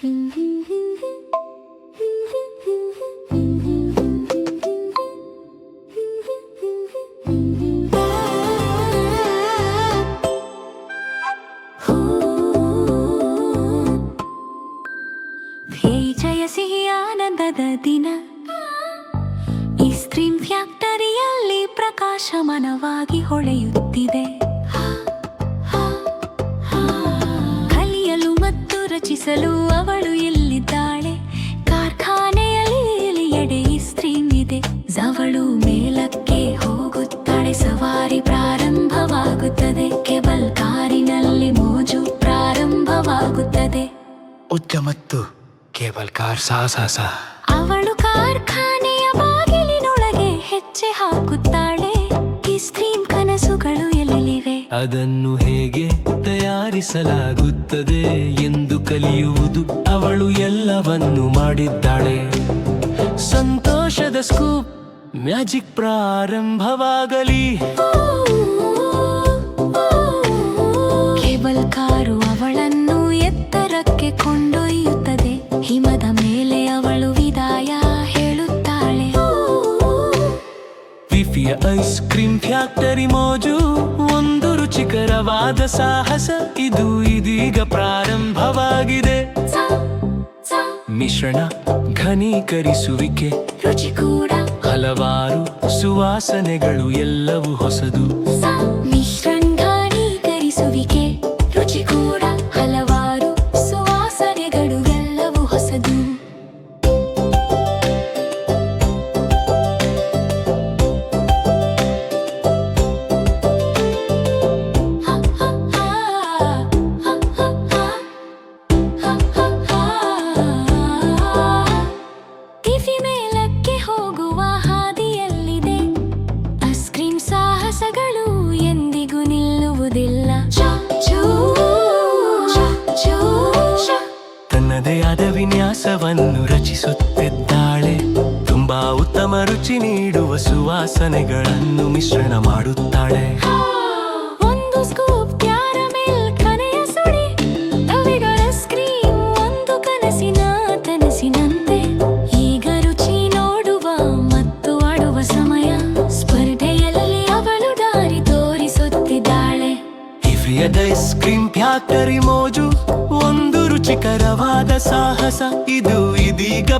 ಜಯ ಸಿಹಿ ಆನಂದದ ದಿನ. ಈ ಫ್ಯಾಕ್ಟರಿಯಲ್ಲಿ ಪ್ರಕಾಶಮಾನವಾಗಿ ಹೊಳೆಯುತ್ತಿದೆ. ಮತ್ತು ಅವಳು ಎಲ್ಲಿದ್ದಾಳೆ? ಕಾರ್ಖಾನೆಯಲ್ಲಿ ಎಡೆ ಇಸ್ತ್ರೀಮಿದೆ ಅವಳು ಮೇಲಕ್ಕೆ ಹೋಗುತ್ತಾಳೆ. ಸವಾರಿ ಪ್ರಾರಂಭವಾಗುತ್ತದೆ. ಕೇಬಲ್ ಕಾರಿನಲ್ಲಿ ಮೋಜು ಪ್ರಾರಂಭವಾಗುತ್ತದೆ. ಉಚ್ಚ ಮತ್ತು ಕೇಬಲ್ ಕಾರ್ ಸಾಹಸ ಅವಳು ಕಾರ್ಖಾನೆಯ ಬಾಗಿಲಿನೊಳಗೆ ಹೆಚ್ಚೆ ಹಾಕುತ್ತಾಳೆ. ಈ ಕನಸುಗಳು ಎಲ್ಲಿವೆ ಅದನ್ನು ಹೇಗೆ ತಯಾರಿಸಲಾಗುತ್ತದೆ ಎಂದು ಕಲಿಯುವುದು ಅವಳು ಎಲ್ಲವನ್ನು ಮಾಡಿದ್ದಾಳೆ. ಸಂತೋಷದ ಸ್ಕೂಪ್ ಮ್ಯಾಜಿಕ್ ಪ್ರಾರಂಭವಾಗಲಿ. ಕೇಬಲ್ ಕಾರು ಅವಳನ್ನು ಎತ್ತರಕ್ಕೆ ಕೊಂಡೊಯ್ಯುತ್ತದೆ. ಹಿಮದ ಮೇಲೆ ಅವಳು ವಿದಾಯ ಹೇಳುತ್ತಾಳೆ. ವಿಫಿಯ ಐಸ್ ಕ್ರೀಮ್ ಫ್ಯಾಕ್ಟರಿ ಮೋಜು ಒಂದು ರುಚಿಕರವಾದ ಸಾಹಸ ಇದು ಇದೀಗ ಪ್ರಾರಂಭವಾಗಿದೆ. ಮಿಶ್ರಣ ಘನೀಕರಿಸುವಿಕೆ. ರುಚಿ ಕೂಡ. ಹಲವಾರು ಸುವಾಸನೆಗಳು ಎಲ್ಲವೂ ಹೊಸದು. ತನ್ನದೇ ವಿನ್ಯಾಸವನ್ನು ರಚಿಸುತ್ತಿದ್ದಾಳೆ. ತುಂಬಾ ಉತ್ತಮ ರುಚಿ ನೀಡುವ ಸುವಾಸನೆಗಳನ್ನು ಮಿಶ್ರಣ ಮಾಡುತ್ತಾಳೆ. ಒಂದು ಸ್ಕೂಪ್ ಕ್ಯಾರಮೆಲ್ ಕನೆಯ ಸುಡಿ ಅವಿಗಳ ಸ್ಕ್ರೀನ್ ಒಂದು ಕನಸಿನ ತನಸಿನಂತೆ. ಈಗ ರುಚಿ ನೋಡುವ ಮತ್ತು ಆಡುವ ಸಮಯ. ಸ್ಪರ್ಧೆಯಲ್ಲಿ ಅವಳು ದಾರಿ ತೋರಿಸುತ್ತಿದ್ದಾಳೆ. ಇಫಿಯದ ಐಸ್ ಕ್ರೀಮ್ ಫ್ಯಾಕ್ಟರಿ ಮೋಜು ಒಂದು ರುಚಿಕರವಾದ ಸಾಹಸ. ಇದು ಇದೀಗ